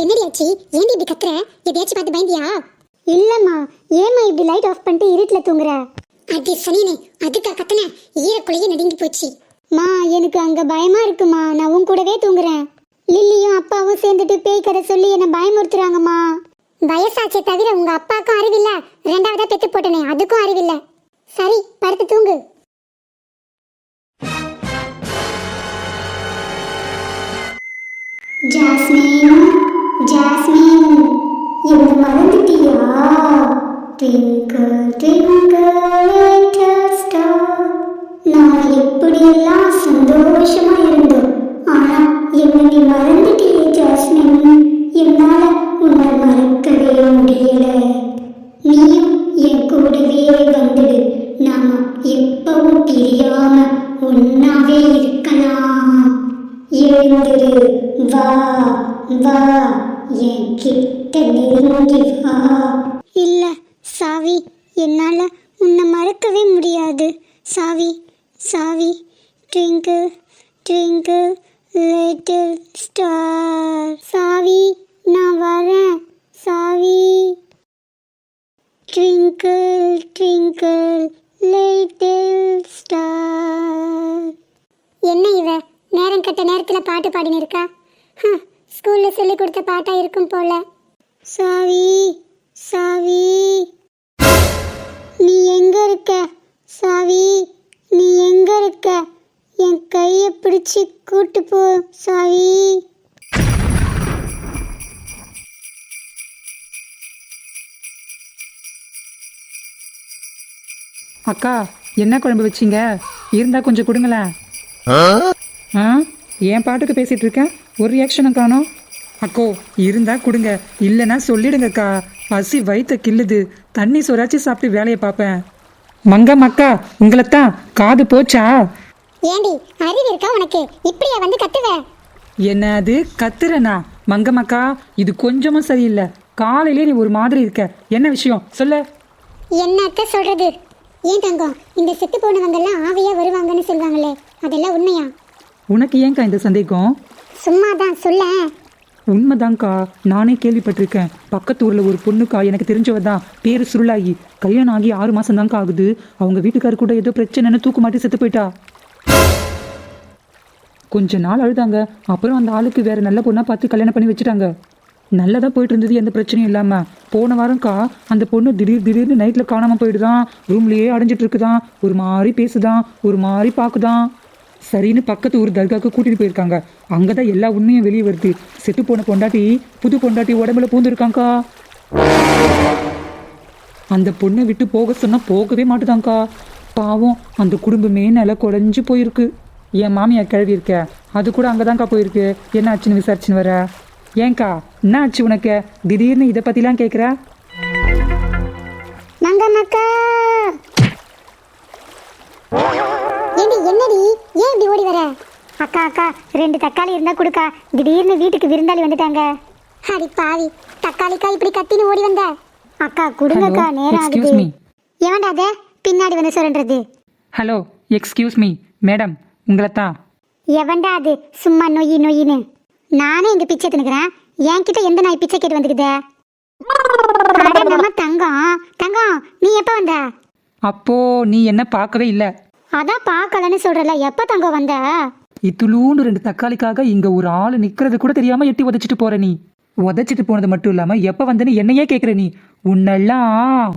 ஆச்சு? ஏன்டி இப்படி கத்துற? எதையாச்சும் பார்த்து பயந்தியா? இல்லம்மா ஏம்மா இப்படி லைட் ஆஃப் பண்ணிட்டு இருட்டில் தூங்குற? அடி சனியனே அதுக்கா கத்துன? ஈரக்குலையே நடுங்கி போச்சு. மா எனக்கு அங்க பயமா இருக்குமா? நான் உன் கூடவே தூங்குறேன். லில்லியும் அப்பாவும் சேர்ந்துட்டு பேய் கதை சொல்லி என்ன பயமுறுத்துறாங்கம்மா. வயசாச்சே தவிர உங்க அப்பாவுக்கும் அறிவில்ல. ரெண்டாவதா பெத்து போட்டனே அதுக்கும் அறிவில்ல. சரி படுத்து தூங்கு. ஜாஸ்மின்? ஜாஸ்மின் என்ன மறந்துட்டியா? ட்விங்கிள் ட்விங்கிள் லிட்டில் ஸ்டார் நாம எப்படியெல்லாம் சந்தோஷமா இருந்தோம் ஆனா என்ன நீ மறந்துட்டியே ஜாஸ்மின் என்னால உன்னை மறக்கவே முடியல. நீயும் என் கூடவே வந்துடு நாம எப்பவும் பிரியாம ஒன்னாவே இருக்கலாம். எழுந்திரு வா வா. என் கிட்ட நெருங்கி வா. இல்ல சாவி என்னால உன்னை மறக்கவே முடியாது. சாவி சாவி ட்விங்கிள் ட்விங்கிள் லிட்டில் ஸ்டார். சாவி நான் வரேன். சாவி ட்விங்கிள் ட்விங்கிள் லிட்டில் ஸ்டார். என்ன இவ? நேரம் கட்ட நேரத்தில் பாட்டு பாடினிருக்கா ஹம், ஸ்கூல்ல சொல்லி கொடுத்த பாட்டா இருக்கும் போல. சாவி சாவி. நீ எங்க இருக்க? சாவி நீ எங்க இருக்க? என் கையை பிடிச்சி கூட்டு போ சாவி. அக்கா என்ன குழம்பு வச்சீங்க? இருந்தா கொஞ்சம் கொடுங்களேன். ஆ? என் பாட்டுக்கு பேசிட்டு இருக்கேன் ஒரு ரியாக்ஷனும் காணோம். அக்கோ இருந்தா கொடுங்க. இல்லைன்னா சொல்லிடுங்கக்கா. பசி வயித்த கில்லுது தண்ணி சொராச்சி சாப்பிட்டு வேலையை பார்ப்பேன். மங்கம் அக்கா உங்களைத்தான் காது போச்சா? ஏண்டி அறிவு இருக்கா உனக்கு? இப்படியா வந்து கத்துவ. என்ன அது? கத்துறனா? மங்கம்மாக்கா இது கொஞ்சமும் சரியில்லை. காலையிலே நீ ஒரு மாதிரி இருக்க. என்ன விஷயம்? சொல்ல. என்னத்த சொல்றது? ஏன் தங்கம்? இந்த செத்து போனவங்கெல்லாம் ஆவியா வருவாங்கன்னு சொல்லுவாங்களே. அதெல்லாம் உண்மையா? உனக்கு ஏன்க்கா இந்த சந்தேகம்? சும்மா தான் சொல்ல. உண்மைதான்க்கா. நானே கேள்விப்பட்டிருக்கேன். பக்கத்து ஊரில் ஒரு பொண்ணுக்கா எனக்கு தெரிஞ்சவ தான் பேர் சுருளாகி. கல்யாணம் ஆகி ஆறு மாதம் தான்க்கா ஆகுது. அவங்க வீட்டுக்காரர் கூட ஏதோ பிரச்சனைன்னு தூக்கு மாட்டி செத்து போயிட்டா. கொஞ்ச நாள் அழுதாங்க. அப்புறம் அந்த ஆளுக்கு வேற நல்ல பொண்ணாக பார்த்து கல்யாணம் பண்ணி வச்சுட்டாங்க. நல்லதா போயிட்டு இருந்தது எந்த பிரச்சனையும் இல்லாமல் போன வாரம்க்கா அந்த பொண்ணு திடீர் திடீர்னு நைட்டில் காணாமல் போயிடுதான். ரூம்லேயே அடைஞ்சிட்டு இருக்குதான். ஒரு மாதிரி பேசுதான். ஒரு மாதிரி பார்க்குதான். சரின்னு பக்கத்து ஊர் தர்காவுக்கு கூட்டிட்டு போயிருக்காங்க. அங்கதான் எல்லா உண்மையும் வெளியே வருது. செத்து போன பொண்டாட்டி புது பொண்டாட்டி உடம்புல பூந்துருக்காங்கக்கா. அந்த பொண்ணை விட்டு போக சொன்னா போகவே மாட்டுதாங்க்கா பாவம் அந்த குடும்பமே நில குறைஞ்சு போயிருக்கு. என் மாமியார் கிழவி இருக்க அது கூட அங்கதான்க்கா போயிருக்கு. என்ன ஆச்சுன்னு விசாரிச்சுன்னு வர? ஏங்க்கா என்ன ஆச்சு உனக்கு? திடீர்னு இதை பத்திலாம் கேட்குற அக்கா அக்கா ரெண்டு தக்காளி இருந்தா கொடுக்கா. திடீர்னு வீட்டுக்கு விருந்தாளி வந்துட்டாங்க. அடி பாவி தக்காளிக்கா இப்படி கத்தின்னு ஓடி வந்த? அக்கா கொடுங்கக்கா நேரம் ஆகுது. me. எவன்டா அது? பின்னாடி வந்து சொல்றது ஹலோ எக்ஸ்கியூஸ் மீ மேடம் உங்களை தான் எவன்டா அது? சும்மா நொய்யி நொய்யின்னு நானே இங்க பிச்சை தின்னுக்கிறேன் என்கிட்ட எந்த நாய் பிச்சை கேட்டு வந்துக்குதே? அட நம்ம தங்கம். தங்கம் நீ எப்ப வந்த? அப்போ நீ என்ன பார்க்கவே இல்லை. அதான் பார்க்கலன்னு சொல்றல. எப்ப தங்கம் வந்த? இத்துலூன்னு ரெண்டு தக்காளிக்காக இங்க ஒரு ஆள் நிக்கிறது கூட தெரியாம எட்டி உதைச்சிட்டு போற நீ. உதைச்சிட்டு போனது மட்டும் இல்லாம எப்ப வந்தேன்னு என்னையே கேக்குற நீ. உன்னெல்லாம்